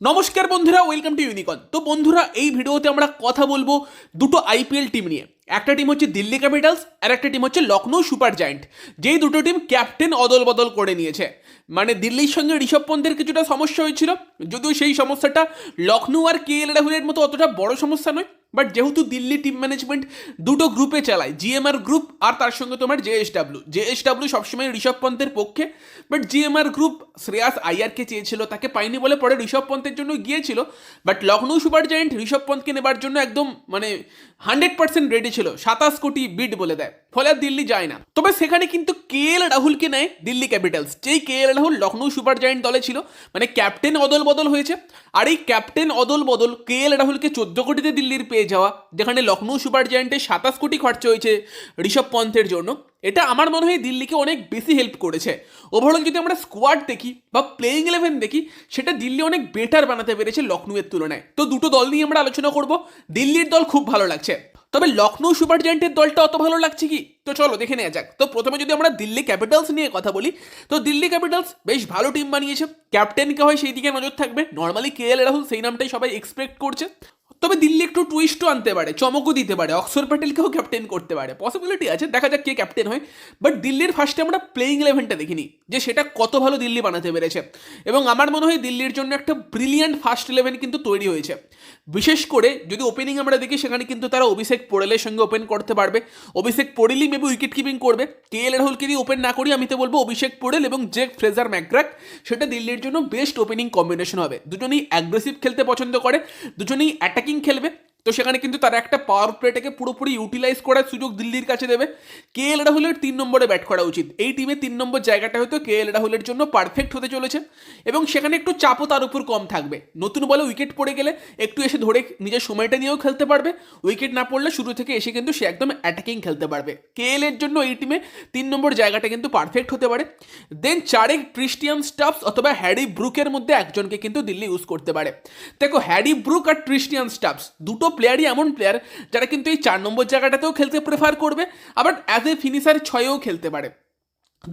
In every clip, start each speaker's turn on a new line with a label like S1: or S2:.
S1: নমস্কার বন্ধুরা welcome to ইউনিকন তো বন্ধুরা, এই ভিডিওতে আমরা কথা বলব দুটো আইপিএল টিম নিয়ে। একটা টিম হচ্ছে দিল্লি ক্যাপিটালস আর একটা টিম হচ্ছে লখনৌ সুপার জায়েন্ট যেই দুটো টিম ক্যাপ্টেন অদল বদল করে নিয়েছে। মানে দিল্লির সঙ্গে ঋষভ পন্থের কিছুটা সমস্যা হয়েছিল, যদিও সেই সমস্যাটা লখনৌ আর কে এল রাহুলের মতো অতটা বড় সমস্যা নয় বাট যেহেতু দিল্লি টিম ম্যানেজমেন্ট দুটো গ্রুপে চালায় জিএমআর গ্রুপ আর তার সঙ্গে তোমার জেএসডাব্লিউ জেএসডাব্লিউ সবসময় ঋষভ পন্থের পক্ষে বাট জিএমআর গ্রুপ শ্রেয়াস আইয়ারকে চেয়েছিল, তাকে পাইনি বলে পরে ঋষভ পন্থের জন্য গিয়েছিল but Lucknow Super Giant Rishabh পন্থকে নেবার জন্য একদম মানে হান্ড্রেড পার্সেন্ট রেডি ছিল সাতাশ কোটি বিড বলে দেয়। ফলে আর দিল্লি যায় না। তবে সেখানে কিন্তু কে এল রাহুলকে নেয় দিল্লি ক্যাপিটালস। যেই K L Rahul Lucknow Super Giant দলে ছিল মানে ক্যাপ্টেন অদল বদল হয়েছে। আর এই ক্যাপ্টেন অদল বদল কে এল রাহুলকে চোদ্দ কোটিতে দিল্লির পেয়ে যাওয়া, যেখানে লখনৌ সুপার জায়েন্টে সাতাশ কোটি খরচা হয়েছে ঋষভ পন্থের জন্য, এটা আমার মনে হয় দিল্লিকে অনেক বেশি হেল্প করেছে। ওভারঅল যদি আমরা স্কোয়াড দেখি বা প্লেইং ইলেভেন দেখি, সেটা দিল্লি অনেক বেটার বানাতে পেরেছে লখনৌয়ের তুলনায়। তো দুটো দল নিয়ে আমরা আলোচনা করব। দিল্লির দল খুব ভালো লাগছে। তবে লখনৌ সুপার জায়েন্টের দলটা অত ভালো লাগছে কি? তো চলো, দেখে নেওয়া যাক। তো প্রথমে যদি আমরা দিল্লি ক্যাপিটালস নিয়ে কথা বলি, তো দিল্লি ক্যাপিটালস বেশ ভালো টিম বানিয়েছে। ক্যাপ্টেন কে হয় সেই দিকে নজর থাকবে। নর্মালি কে এল রাহুল সেই নামটাই সবাই এক্সপেক্ট করছে। তবে দিল্লি একটু টুইস্টও আনতে পারে, চমকও দিতে পারে। অক্ষর প্যাটেলকেও ক্যাপ্টেন করতে পারে। পসিবিলিটি আছে, দেখা যাক কে ক্যাপ্টেন হয়। বাট দিল্লির ফার্স্টে আমরা প্লেইং ইলেভেনটা দেখিনি, যে সেটা কত ভালো দিল্লি বানাতে পেরেছে। এবং আমার মনে হয় দিল্লির জন্য একটা ব্রিলিয়ান্ট ফার্স্ট ইলেভেন কিন্তু তৈরি হয়েছে। বিশেষ করে যদি ওপেনিং আমরা দেখি, সেখানে কিন্তু তারা অভিষেক পোড়েলের সঙ্গে ওপেন করতে পারবে। অভিষেক পোড়েলই মেবি উইকেট কিপিং করবে। কে এল রাহুলকে দিয়ে ওপেন না করি, আমি তো বলব অভিষেক পোড়েল এবং যে ফ্রেজার ম্যাকগ্রাক সেটা দিল্লির জন্য বেস্ট ওপেনিং কম্বিনেশন হবে। দুজনেই অ্যাগ্রেসিভ খেলতে পছন্দ করে, দুজনেই অ্যাটাকিং খেলবে। তো সেখানে কিন্তু তারা একটা পাওয়ার প্লেটাকে পুরোপুরি ইউটিলাইজ করার সুযোগ দিল্লির কাছে দেবে। কে এল রাহুলের তিন নম্বরে ব্যাট করা উচিত। এই টিমে তিন নম্বর জায়গাটা হয়তো কে এল রাহুলের জন্য পারফেক্ট হতে চলেছে এবং সেখানে একটু চাপও তার উপর কম থাকবে। নতুন বলে উইকেট পড়ে গেলে একটু এসে ধরে নিজের সময়টা নিয়েও খেলতে পারবে। উইকেট না পড়লে শুরু থেকে এসে কিন্তু সে একদম অ্যাটাকিং খেলতে পারবে। কে এল এর জন্য এই টিমে তিন নম্বর জায়গাটা কিন্তু পারফেক্ট হতে পারে। দেন চারেক ক্রিস্টিয়ান স্টাফস অথবা হ্যারি ব্রুকের মধ্যে একজনকে কিন্তু দিল্লি ইউজ করতে পারে। দেখো হ্যারি ব্রুক আর ক্রিস্টিয়ান স্টাফস দুটো প্লেয়ারই এমন প্লেয়ার যারা কিন্তু এই চার নম্বর জায়গাটাতেও খেলতে প্রেফার করবে, আবার অ্যাজ এ ফিনিশার ছয়েও খেলতে পারে।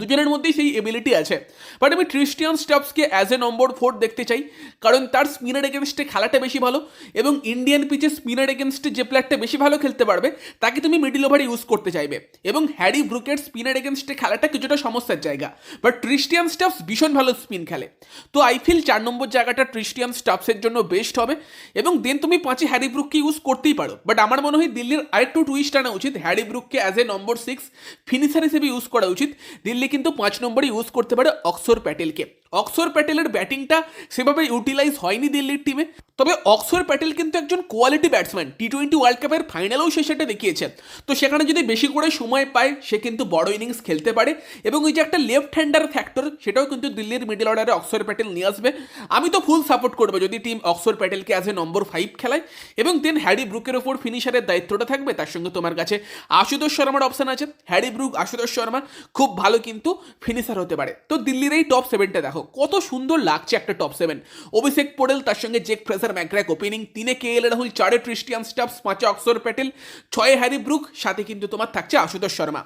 S1: দুজনের মধ্যেই সেই এবিলিটি আছে। বাট আমি ক্রিস্টিয়ান স্টাফসকে অ্যাজ এ নম্বর ফোর দেখতে চাই, কারণ তার স্পিনার এগেনস্টে খেলাটা বেশি ভালো এবং ইন্ডিয়ান পিচে স্পিনার এগেনস্টে যে প্লেয়ারটা বেশি ভালো খেলতে পারবে, তাকে তুমি মিডিল ওভারে ইউজ করতে চাইবে। এবং হ্যারি ব্রুকের স্পিনার এগেনস্টে খেলাটা কিছুটা সমস্যার জায়গা। বাট ক্রিস্টিয়ান স্টাফস ভীষণ ভালো স্পিন খেলে। তো আই ফিল চার নম্বর জায়গাটা ক্রিস্টিয়ান স্টাফসের জন্য বেস্ট হবে এবং দেন তুমি পাঁচে হ্যারি ব্রুককে ইউজ করতেই পারো। বাট আমার মনে হয় দিল্লির আরেকটু টুইস্ট আনা উচিত। Harry ব্রুককে as a number six finisher হিসেবে ইউজ করা উচিত। দিল্লি কিন্তু পাঁচ নম্বরে ইউজ করতে পারে অক্সর প্যাটেলকে। অক্সর প্যাটেলের ব্যাটিংটা সেভাবে ইউটিলাইজ হয়নি দিল্লির টিমে তবে অক্সর প্যাটেল কিন্তু একজন quality batsman T twenty world কাপের ফাইনালেও সে সেটা দেখিয়েছে তো সেখানে যদি বেশি করে সময় পায়, সে কিন্তু বড় ইনিংস খেলতে পারে এবং ওই যে একটা লেফট হ্যান্ডার ফ্যাক্টর সেটাও কিন্তু দিল্লির মিডল অর্ডারে অক্সর প্যাটেল নিয়ে আসবে। আমি তো ফুল সাপোর্ট করব যদি টিম অক্সর প্যাটেলকে অ্যাজ এ নম্বর ফাইভ খেলায়। এবং দেন হ্যারি ব্রুকের ওপর ফিনিশারের দায়িত্বটা থাকবে, তার সঙ্গে তোমার কাছে আশুতোষ শর্মার অপশন আছে। হ্যারি ব্রুক আশুতোষ শর্মা খুব ভালো কিন্তু ফিনিশার হতে পারে। তো দিল্লির এই টপ সেভেনটা দেখো। কত সুন্দর লাগছে একটা টপ সেভেন অভিষেক পোড়েল, তার সঙ্গে জেক ফ্রেসার ম্যাকগ্র্যাক ওপেনিং তিনে কে এল, রাহুল, চারে ক্রিস্টিয়ান স্টাফস পাঁচে অক্সর প্যাটেল। ছয়ে হ্যারি ব্রুক সাথে কিন্তু তোমার থাকছে আশুতোষ শর্মা।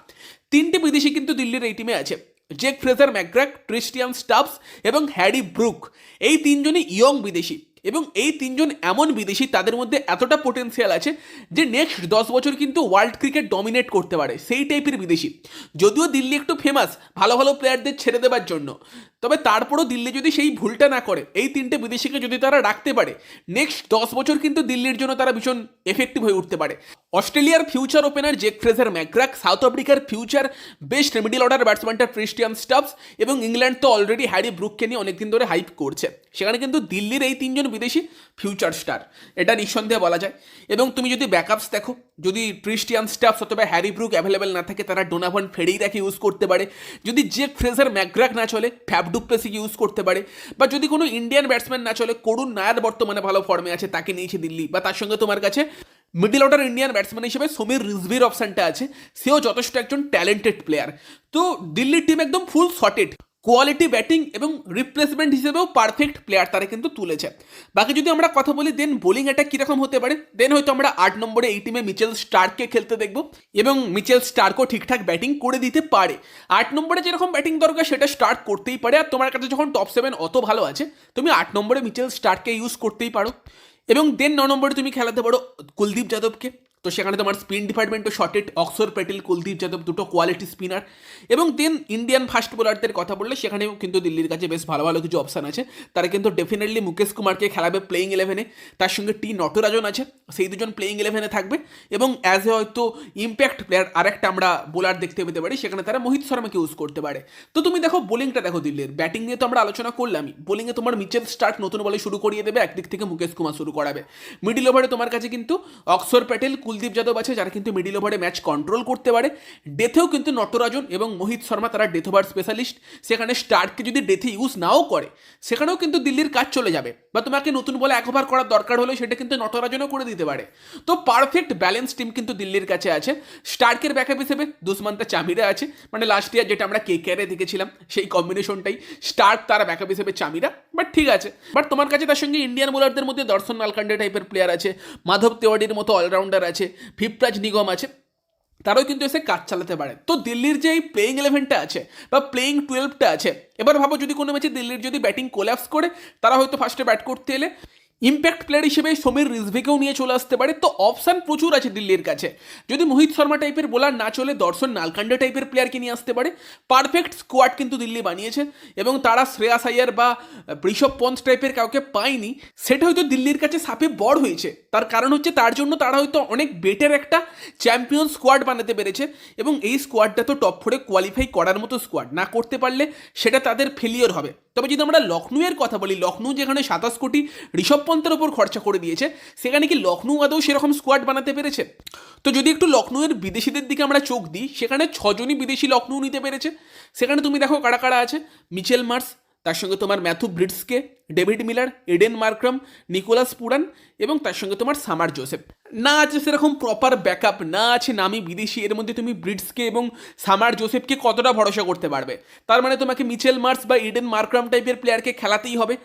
S1: তিনটে বিদেশি কিন্তু দিল্লির এই টিমে আছে। Jake Fraser McGurk Christian Stubbs এবং হ্যারি ব্রুক এই তিনজনই ইয়ং বিদেশি এবং এই তিনজন এমন বিদেশি, তাদের মধ্যে এতটা পোটেন্সিয়াল আছে যে নেক্সট দশ বছর কিন্তু ওয়ার্ল্ড ক্রিকেট ডমিনেট করতে পারে। সেই টাইপের বিদেশি। যদিও দিল্লি একটু ফেমাস ভালো ভালো প্লেয়ারদের ছেড়ে দেওয়ার জন্য। তবে তারপরও দিল্লি যদি সেই ভুলটা না করে, এই তিনটে বিদেশিকে যদি তারা রাখতে পারে নেক্সট দশ বছর কিন্তু দিল্লির জন্য তারা ভীষণ এফেক্টিভ হয়ে উঠতে পারে। অস্ট্রেলিয়ার future opener Jake Fraser McGurk South আফ্রিকার ফিউচার বেস্ট মিডিল অর্ডার ব্যাটসম্যানটা ক্রিস্টিয়ান স্টাফস এবং ইংল্যান্ড তো অলরেডি হ্যারি ব্রুককে নিয়ে অনেকদিন ধরে হাইপ করছে। সেখানে কিন্তু দিল্লির এই তিনজন বিদেশি ফিউচার স্টার এটা নিঃসন্দেহে বলা যায়। এবং তুমি যদি ব্যাকআপস দেখো, যদি ক্রিস্টিয়ান স্টাফস অথবা হ্যারি ব্রুক অ্যাভেলেবেল না থাকে, তারা ডোনাভন ফেডেই রাখে ইউজ করতে পারে। যদি জেক ফ্রেজার ম্যাকগ্রাক না চলে ফ্যাব ডুপ্লেসিকে ইউজ করতে পারে। বা যদি কোনো ইন্ডিয়ান ব্যাটসম্যান না চলে, করুণ নায়ার বর্তমানে ভালো ফর্মে আছে, তাকে নিয়েছে দিল্লি। বা তার সঙ্গে তোমার কাছে মিডিল অর্ডার ইন্ডিয়ান ব্যাটসম্যান হিসেবে সমীর রিজভির অপশানটা আছে। সেও যথেষ্ট একজন ট্যালেন্টেড প্লেয়ার তো দিল্লির টিম একদম ফুল সর্টেড কোয়ালিটি ব্যাটিং এবং রিপ্লেসমেন্ট হিসেবেও পারফেক্ট প্লেয়ার তারা কিন্তু তুলেছে। বাকি যদি আমরা কথা বলি দেন বোলিং অ্যাটাক কীরকম হতে পারে? দেন হয়তো আমরা আট নম্বরে এই টিমে মিচেল স্টারকে খেলতে দেখব এবং মিচেল স্টারকও ঠিকঠাক ব্যাটিং করে দিতে পারে। আট নম্বরে যেরকম ব্যাটিং দরকার, সেটা স্টার্ট করতেই পারে। আর তোমার কাছে যখন টপ সেভেন অত ভালো আছে, তুমি আট নম্বরে মিচেল স্টারকে ইউজ করতেই পারো। এবং দেন ন নম্বরে তুমি খেলাতে পারো কুলদীপ যাদবকে। তো সেখানে তোমার স্পিন ডিপার্টমেন্টও শর্টেড অক্সর প্যাটেল কুলদীপ যাদব দুটো কোয়ালিটি স্পিনার। এবং দেন ইন্ডিয়ান ফাস্ট বোলারদের কথা বললে, সেখানেও কিন্তু দিল্লির কাছে বেশ ভালো ভালো কিছু অপশান আছে। তারা কিন্তু ডেফিনেটলি মুকেশ কুমারকে খেলাবে প্লেইং ইলেভেনে তার সঙ্গে টি নটরাজন আছে, সেই দুজন প্লেইং ইলেভেনে থাকবে। এবং অ্যাজ এ হয়তো ইম্প্যাক্ট প্লেয়ার আরেকটা আমরা বোলার দেখতে পেতে পারি, সেখানে তারা মোহিত শর্মাকে ইউজ করতে পারে। তো তুমি দেখো বোলিংটা দেখো দিল্লির। ব্যাটিং নিয়ে তো আমরা আলোচনা করলামই। বোলিংয়ে তোমার মিচেল স্টার্ট নতুন বলে শুরু করিয়ে দেবে, একদিক থেকে মুকেশ কুমার শুরু করাবে। মিডিল ওভারে তোমার কাছে কিন্তু অক্সর প্যাটেল কুলদীপ যাদব আছে, যারা কিন্তু মিডিল ওভারে ম্যাচ কন্ট্রোল করতে পারে। ডেথেও কিন্তু নটরাজন এবং মোহিত শর্মা তারা ডেথ ওভার স্পেশালিস্ট সেখানে স্টার্টকে যদি ডেথে ইউজ নাও করে, সেখানেও কিন্তু দিল্লির কাজ চলে যাবে। বা তোমাকে নতুন বলে এক ওভার করার দরকার হলে সেটা কিন্তু নটরাজনও করে দিতে পারে। তো পারফেক্ট ব্যালেন্স টিম কিন্তু দিল্লির কাছে আছে। স্টার্কের ব্যাকআপ হিসেবে দুষ্মন্তা চামিরা আছে। মানে লাস্ট ইয়ার যেটা আমরা কে কেয়ারে দেখেছিলাম, সেই কম্বিনেশনটাই স্টার্ক তারা ব্যাকআপ হিসেবে চামিরা। বাট ঠিক আছে। বাট তোমার কাছে তার সঙ্গে ইন্ডিয়ান বোলারদের মধ্যে দর্শন নালকান্ডে টাইপের প্লেয়ার আছে। মাধব তেওয়াডির মতো অলরাউন্ডার আছে। ভিপরাজ নিগম আছে, তারাও কিন্তু এসে কাজ চালাতে পারে। তো দিল্লির যে এই প্লেইং ইলেভেনটা আছে বা প্লেইং টুয়েলভটা আছে, এবার ভাবো যদি কোনো ম্যাচে দিল্লির যদি ব্যাটিং কোল্যাপস করে, তারা হয়তো ফার্স্টে ব্যাট করতে এলে ইম্প্যাক্ট প্লেয়ার হিসেবে সমীর রিজভিকেও নিয়ে চলে আসতে পারে। তো অপশান প্রচুর আছে দিল্লির কাছে। যদি মোহিত শর্মা টাইপের বোলার না চলে, দর্শন নালকান্ডা টাইপের প্লেয়ারকে নিয়ে আসতে পারে। পারফেক্ট স্কোয়াড কিন্তু দিল্লি বানিয়েছে এবং তারা শ্রেয়াস আয়ার বা ঋষভ পন্থ টাইপের কাউকে পায়নি। সেটা হয়তো দিল্লির কাছে সাপে বড় হয়েছে। তার কারণ হচ্ছে তার জন্য তারা হয়তো অনেক বেটার একটা চ্যাম্পিয়ন স্কোয়াড বানাতে পেরেছে এবং এই স্কোয়াডটা তো টপ ফোরে কোয়ালিফাই করার মতো স্কোয়াড না করতে পারলে সেটা তাদের ফেলিওর হবে। তবে যদি আমরা লখনউয়ের কথা বলি, লখনউ যেখানে সাতাশ কোটি ঋষভ পন্থের ওপর খরচা করে দিয়েছে, সেখানে কি লখনউ আদৌ সেরকম স্কোয়াড বানাতে পেরেছে? তো যদি একটু লখনউয়ের বিদেশিদের দিকে আমরা চোখ দিই, সেখানে ছজনই বিদেশি লখনউ নিতে পেরেছে। সেখানে তুমি দেখো কারা কারা আছে। মিচেল মার্স, তার সঙ্গে তোমার Matthew ব্রিটসকে, David Miller, Aiden Markram, Nicholas Pooran এবং তার সঙ্গে তোমার সামার জোসেফ। না আছে সেরকম প্রপার ব্যাকআপ না আছে নামি বিদেশি, এর মধ্যে তুমি ব্রিটসকে এবং সামার জোসেফকে কতটা ভরসা করতে পারবে? তার মানে তোমাকে মিচেল মার্স বা ইডেন মার্ক্রাম টাইপের প্লেয়ারকে খেলাতেই হবে।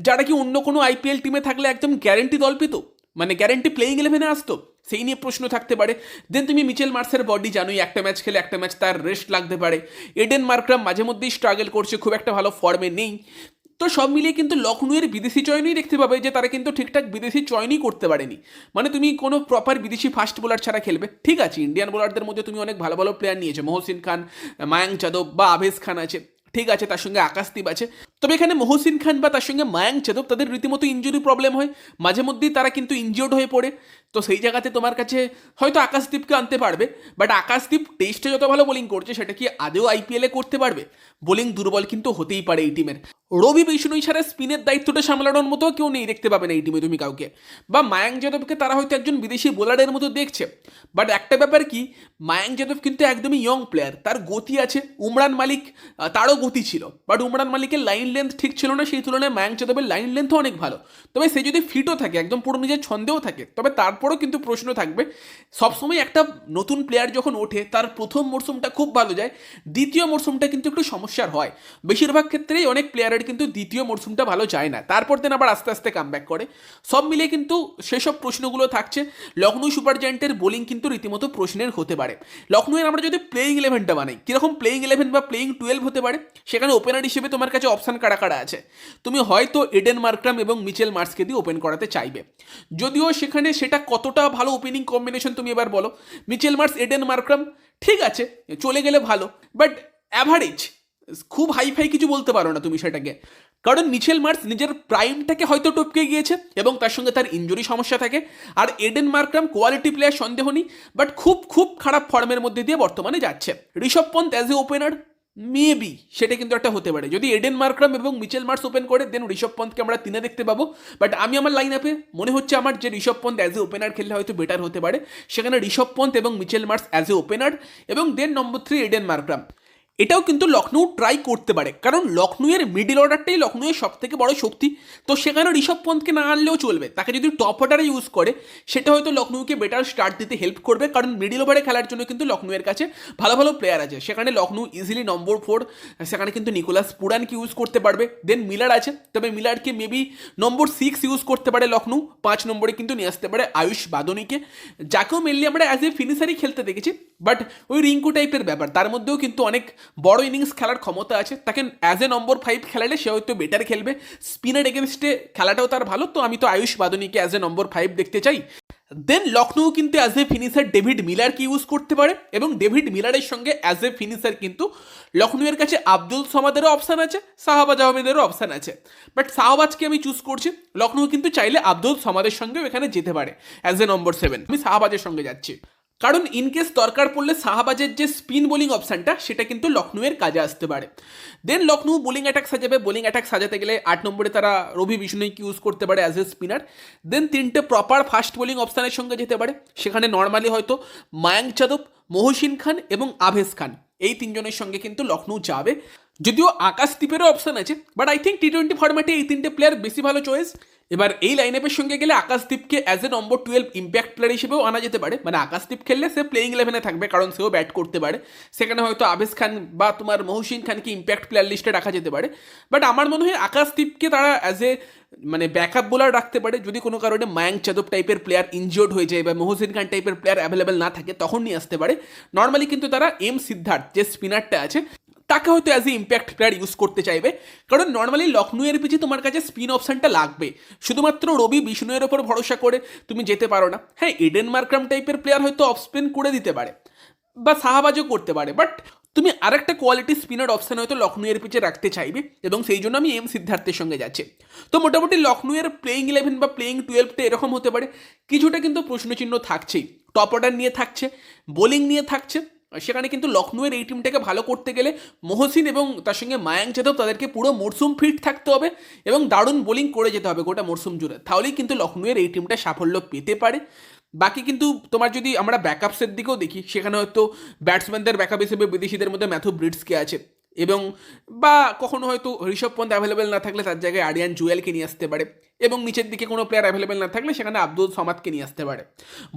S1: যারা কি অন্য কোনো আইপিএল টিমে থাকলে একদম গ্যারেন্টি দল পেত? মানে গ্যারেন্টি প্লেইং ইলেভেনে আসতো? সেই নিয়ে প্রশ্ন থাকতে পারে। দেন তুমি মিচেল মার্সের বডি জানোই, একটা ম্যাচ খেলে একটা ম্যাচ তার রেস্ট লাগতে পারে। এডেন মার্করাম মাঝে মধ্যেই স্ট্রাগল করছে, খুব একটা ভালো ফর্মে নেই। তো সব মিলিয়ে কিন্তু লখনউয়ের বিদেশি চয়নই দেখতে পাবে যে তারা কিন্তু ঠিকঠাক বিদেশি চয়নই করতে পারেনি। মানে তুমি কোনো প্রপার বিদেশি ফাস্ট বোলার ছাড়া খেলবে। ঠিক আছে ইন্ডিয়ান বোলারদের মধ্যে তুমি অনেক ভালো ভালো প্লেয়ার নিয়েছো। মহসিন খান মায়াং যাদব বা আভেজ খান আছে। ঠিক আছে, তার সঙ্গে আকাশদীপ আছে। তবে এখানে মহসিন খান বা তার সঙ্গে মায়াঙ্ক যাদব তাদের রীতিমতো ইঞ্জুরি প্রবলেম হয়। মাঝে মধ্যেই তারা কিন্তু ইনজিওর্ড হয়ে পড়ে। তো সেই জায়গাতে তোমার কাছে হয়তো আকাশদীপকে আনতে পারবে বাট আকাশদীপ টেস্টে যত ভালো বোলিং করছে, সেটা কি আদেও আইপিএলে করতে পারবে? বোলিং দুর্বল কিন্তু হতেই পারে এই টিমের রবি বিষ্ণুই ছাড়া স্পিনের দায়িত্বটা সামলানোর মতো কেউ নেই দেখতে পাবে না এই টিমে তুমি কাউকে। বা মায়াঙ্ক যাদবকে তারা হয়তো একজন বিদেশি বোলারের মতো দেখছে। বাট একটা ব্যাপার কি মায়াঙ্ক যাদব কিন্তু একদমই ইয়ং প্লেয়ার তার গতি আছে, উমরান মালিক তারও গতি ছিল। বাট উমরান মালিকের লাইন লেন্থ ঠিক ছিল না, সেই তুলনায় মায়াঙ্ক যাদবের লাইন লেন্থও অনেক ভালো। তবে সে যদি ফিটও থাকে, একদম পুরো নিজের ছন্দেও থাকে, তবে তারপরেও কিন্তু প্রশ্ন থাকবে, সবসময় একটা নতুন প্লেয়ার যখন ওঠে, তার প্রথম মরশুমটা খুব ভালো যায়, দ্বিতীয় মরশুমটা কিন্তু একটু সমস্যার হয়। বেশিরভাগ ক্ষেত্রেই অনেক প্লেয়ারের কিন্তু দ্বিতীয় মরশুমটা ভালো যায় না। তারপর দিন আবার আস্তে আস্তে কামব্যাক করে। সব মিলিয়ে কিন্তু সেসব প্রশ্নগুলো থাকছে। লখনৌ সুপার জায়েন্টের বোলিং কিন্তু রীতিমতো প্রশ্নের হতে পারে। লখনৌয়ের আমরা যদি প্লেইং ইলেভেনটা বানাই, কীরকম প্লেইং ইলেভেন বা প্লেইং টুয়েলভ হতে পারে? সেখানে ওপেনার হিসেবে তোমার কাছে অপশান কারা কারা আছে। তুমি হয়তো এডেন মার্ক্রাম এবং মিচেল মার্সকে দিয়ে ওপেন করাতে চাইবে। যদিও সেখানে সেটা কতটা ভালো ওপেনিং কম্বিনেশন তুমি এবার বলো। মিচেল মার্স এডেন মার্ক্রাম ঠিক আছে, চলে গেলে ভালো। বাট অ্যাভারেজ খুব হাইফাই কিছু বলতে পারো না তুমি সেটাকে। কারণ মিচেল মার্স নিজের প্রাইমটাকে হয়তো টপকে গিয়েছে এবং তার সঙ্গে তার ইঞ্জুরি সমস্যা থাকে। আর এডেন মার্ক্রাম কোয়ালিটি প্লেয়ার সন্দেহ নেই বাট খুব খুব খারাপ ফর্মের মধ্যে দিয়ে বর্তমানে যাচ্ছে। Rishabh Pant as a opener maybe সেটা কিন্তু একটা হতে পারে। যদি এডেন মার্ক্রাম এবং মিচেল মার্স ওপেন করে দেন ঋষভ পন্থকে আমরা তিনে দেখতে পাবো। বাট আমি আমার লাইন আপে মনে হচ্ছে আমার যে Rishabh Pant as a opener খেললে হয়তো বেটার হতে পারে। সেখানে ঋষভ পন্থ এবং Mitchell Marsh as a opener এবং then number three Aiden Markram এটাও কিন্তু লখনৌ ট্রাই করতে পারে। কারণ লখনৌয়ের মিডিল অর্ডারটাই লখনৌয়ের সব থেকে বড় শক্তি। তো সেখানে ঋষভ পন্থকে না আনলেও চলবে। তাকে যদি টপ অর্ডারে ইউজ করে, সেটা হয়তো লখনৌকে বেটার স্টার্ট দিতে হেল্প করবে। কারণ মিডিল ওভারে খেলার জন্য কিন্তু লখনৌয়ের কাছে ভালো ভালো প্লেয়ার আছে। সেখানে লখনৌ ইজিলি নম্বর ফোর সেখানে কিন্তু নিকোলাস পুরানকে ইউজ করতে পারবে। দেন মিলার আছে। তবে মিলারকে মেবি নম্বর সিক্স ইউজ করতে পারে লখনৌ পাঁচ নম্বরে কিন্তু নিয়ে আসতে পারে আয়ুষ বাদনীকে। যাকেও মেনলি আমরা অ্যাজ এ ফিনিশারই খেলতে দেখেছি। বাট ওই রিঙ্কু টাইপের ব্যাপার। তার মধ্যেও কিন্তু অনেক বড় ইনিংস খেলার ক্ষমতা আছে, তাকে অ্যাজ এ নম্বর ফাইভ খেলালে সে হয়তো বেটার খেলবে। স্পিনের এগেনস্টে খেলাটাও তার ভালো, তো আমি তো আয়ুষ বাদনীকে অ্যাজ এ নম্বর ফাইভ দেখতে চাই। দেন লখনৌ কিন্তু অ্যাজ এ ফিনিশার ডেভিড মিলারকে ইউজ করতে পারে? এবং ডেভিড মিলারের সঙ্গে অ্যাজ এ ফিনিশার কিন্তু লখনৌয়ের কাছে আব্দুল সমাদেরও অপশান আছে, শাহবাজ আহমেদেরও অপশান আছে। বাট শাহবাজকে আমি চুজ করছি। লখনৌ কিন্তু চাইলে আব্দুল সমাদের সঙ্গেও এখানে যেতে পারে অ্যাজ এ নম্বর সেভেন আমি শাহবাজের সঙ্গে যাচ্ছি। কারণ ইনকেস দরকার পড়লে শাহবাজের যে স্পিন বোলিং অপশানটা সেটা কিন্তু লখনৌয়ের কাজে আসতে পারে। দেন লখনৌ বোলিং অ্যাটাক সাজাবে। বোলিং অ্যাটাক সাজাতে গেলে আট নম্বরে তারা রবি বিষ্ণুইকে ইউজ করতে পারে অ্যাজ এ স্পিনার দেন তিনটে প্রপার ফাস্ট বোলিং অপশানের সঙ্গে যেতে পারে। সেখানে নর্মালি হয়তো মায়াঙ্ক যাদব মহসিন খান এবং আভেস খান। এই তিনজনের সঙ্গে কিন্তু লখনৌ যাবে। যদিও আকাশ আকাশদ্বীপেরও অপশান আছে but I think T twenty ফরম্যাটে এই তিনটে প্লেয়ার বেশি ভালো চয়েস এবার এই লাইন আপের সঙ্গে গেলে আকাশদীপকে as a number twelve impact player হিসেবেও আনা যেতে পারে। মানে আকাশদীপ খেললে সে প্লেইং ইলেভেনে থাকবে, কারণ সেও ব্যাট করতে পারে। সেখানে হয়তো আবেশ খান বা তোমার মহসিন খানকে ইম্প্যাক্ট প্লেয়ার লিস্টে রাখা যেতে পারে। বাট আমার মনে হয় আকাশদীপকে তারা অ্যাজ এ মানে ব্যাকআপ বোলার রাখতে পারে। যদি কোনো কারণে মায়াঙ্ক যাদব টাইপের প্লেয়ার ইনজিওর্ড হয়ে যায় বা মহসিন খান টাইপের প্লেয়ার অ্যাভেলেবেল না থাকে তখন নিয়ে আসতে পারে। নর্মালি কিন্তু তারা এম সিদ্ধার্থ যে স্পিনারটা আছে তাকে হয়তো as a impact player use করতে চাইবে। কারণ নর্মালি লখনৌয়ের পিছে তোমার কাছে স্পিন অপশানটা লাগবে। শুধুমাত্র রবি বিষ্ণুয়ের ওপর ভরসা করে তুমি যেতে পারো না। হ্যাঁ এডেন মার্ক্রাম টাইপের প্লেয়ার হয়তো অফ স্পিন করে দিতে পারে বা সাহাবাজও করতে পারে। বাট তুমি আরেকটা কোয়ালিটি স্পিনার অপশান হয়তো লখনৌয়ের পিছে রাখতে চাইবে এবং সেই জন্য আমি এম সিদ্ধার্থের সঙ্গে যাচ্ছি। তো মোটামুটি লখনৌয়ের প্লেইং ইলেভেন বা প্লেইং টুয়েলভটা এরকম হতে পারে। কিছুটা কিন্তু প্রশ্নচিহ্ন থাকছেই। টপ অর্ডার নিয়ে থাকছে বোলিং নিয়ে থাকছে। সেখানে কিন্তু লখনৌয়ের এই টিমটাকে ভালো করতে গেলে মহসিন এবং তার সঙ্গে মায়াঙ্ক যাদব তাদেরকে পুরো মরসুম ফিট থাকতে হবে এবং দারুণ বোলিং করে যেতে হবে গোটা মরসুম জুড়ে। তাহলেই কিন্তু লখনৌয়ের এই টিমটা সাফল্য পেতে পারে। বাকি কিন্তু তোমার যদি আমরা ব্যাকআপসের দিকেও দেখি, সেখানে হয়তো ব্যাটসম্যানদের ব্যাকআপ হিসেবে বিদেশিদের মধ্যে ম্যাথু ব্রিডসকে আছে এবং বা কখনো হয়তো ঋষভ পন্থ অ্যাভেলেবেল না থাকলে তার জায়গায় আরিয়ান জুয়েলকে নিয়ে আসতে পারে। এবং নিচের দিকে কোনো প্লেয়ার অ্যাভেলেবেল না থাকলে সেখানে আব্দুল সমাদকে নিয়ে আসতে পারে।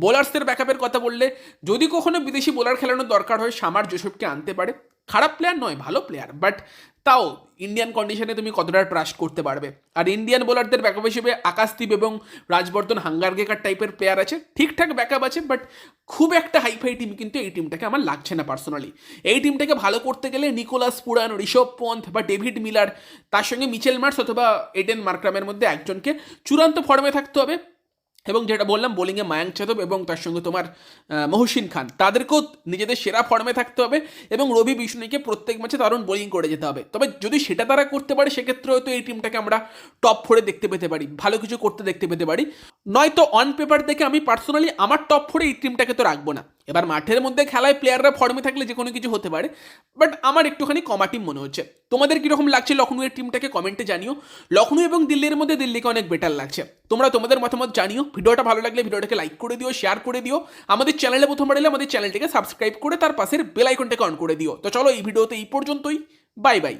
S1: বোলার্সের ব্যাকআপের কথা বললে, যদি কখনো বিদেশি বোলার খেলানোর দরকার হয়, সামার জোসেফকে আনতে পারে। খারাপ প্লেয়ার নয়, ভালো প্লেয়ার বাট তাও ইন্ডিয়ান কন্ডিশনে তুমি কতটা ট্রাস্ট করতে পারবে। আর ইন্ডিয়ান বোলারদের ব্যাকআপ হিসেবে আকাশদীপ এবং রাজবর্ধন হাঙ্গারগেকার টাইপের প্লেয়ার আছে। ঠিকঠাক ব্যাকআপ আছে বাট খুব একটা হাইফাই টিম কিন্তু এই টিমটাকে আমার লাগছে না পার্সোনালি এই টিমটাকে ভালো করতে গেলে নিকোলাস পুরান, ঋষভ পন্থ বা ডেভিড মিলার, তার সঙ্গে মিচেল মার্স অথবা এডেন মার্ক্রামের মধ্যে একজনকে চূড়ান্ত ফর্মে থাকতে হবে। এবং যেটা বললাম বোলিংয়ে মায়াঙ্ক যাদব এবং তার সঙ্গে তোমার মহসিন খান। তাদেরকেও নিজেদের সেরা ফর্মে থাকতে হবে এবং রবি বিষ্ণুকে প্রত্যেক ম্যাচে দারুণ বোলিং করে যেতে হবে। তবে যদি সেটা তারা করতে পারে সেক্ষেত্রে হয়তো এই টিমটাকে আমরা টপ ফোরে দেখতে পেতে পারি, ভালো কিছু করতে দেখতে পেতে পারি। নয়তো অন পেপার দেখে আমি পার্সোনালি আমার টপ ফোরে এই টিমটাকে তো রাখব না। এবার মাঠের মধ্যে খেলায় প্লেয়াররা ফর্মে থাকলে যে কোনো কিছু হতে পারে বাট আমার একটুখানি কমা টিম মনে হচ্ছে। তোমাদের কীরকম লাগছে লখনৌয়ের টিমটাকে কমেন্টে জানিও। লখনৌ এবং দিল্লির মধ্যে দিল্লিকে অনেক বেটার লাগছে। তোমরা তোমাদের মতামত জানিও। ভিডিওটা ভালো লাগলে ভিডিওটাকে লাইক করে দিও শেয়ার করে দিও। আমাদের চ্যানেলে প্রথমবার এলে আমাদের চ্যানেলটিকে সাবস্ক্রাইব করে তার পাশের বেল আইকনটাকে অন করে দিও। তো চলো এই ভিডিওতে এই পর্যন্তই। Bye bye